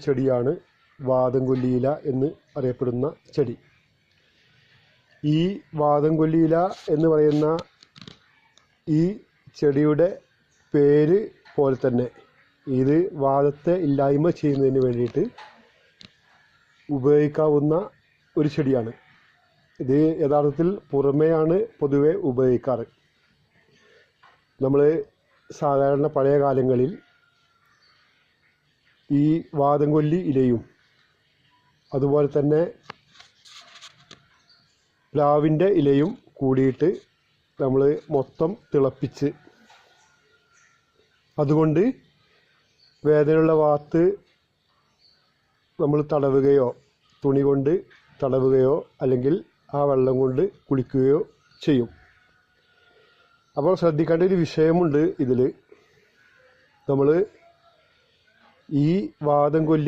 ചെടിയാണ് വാതംകൊല്ലിയില എന്ന് അറിയപ്പെടുന്ന ചെടി. ഈ വാതംകൊല്ലിയില എന്ന് പറയുന്ന ഈ ചെടിയുടെ പേര് പോലെ തന്നെ ഇത് വാദത്തെ ഇല്ലായ്മ ചെയ്യുന്നതിന് വേണ്ടിയിട്ട് ഉപയോഗിക്കാവുന്ന ഒരു ചെടിയാണ്. ഇത് യഥാർത്ഥത്തിൽ പുറമെയാണ് പൊതുവെ ഉപയോഗിക്കാറ്. നമ്മൾ സാധാരണ പഴയ കാലങ്ങളിൽ ഈ വാദംകൊല്ലി ഇലയും. അതുപോലെ തന്നെ പ്ലാവിന്റെ ഇലയും കൂടിയിട്ട് നമ്മൾ മൊത്തം തിളപ്പിച്ച് അതുകൊണ്ട് വേദനയുള്ള വാത്ത് നമ്മൾ തടവുകയോ തുണി കൊണ്ട് തടവുകയോ അല്ലെങ്കിൽ ആ വെള്ളം കൊണ്ട് കുളിക്കുകയോ ചെയ്യും. അപ്പോൾ ശ്രദ്ധിക്കേണ്ട ഒരു വിഷയമുണ്ട് ഇതിൽ നമ്മൾ ഈ വാദം കൊല്ലി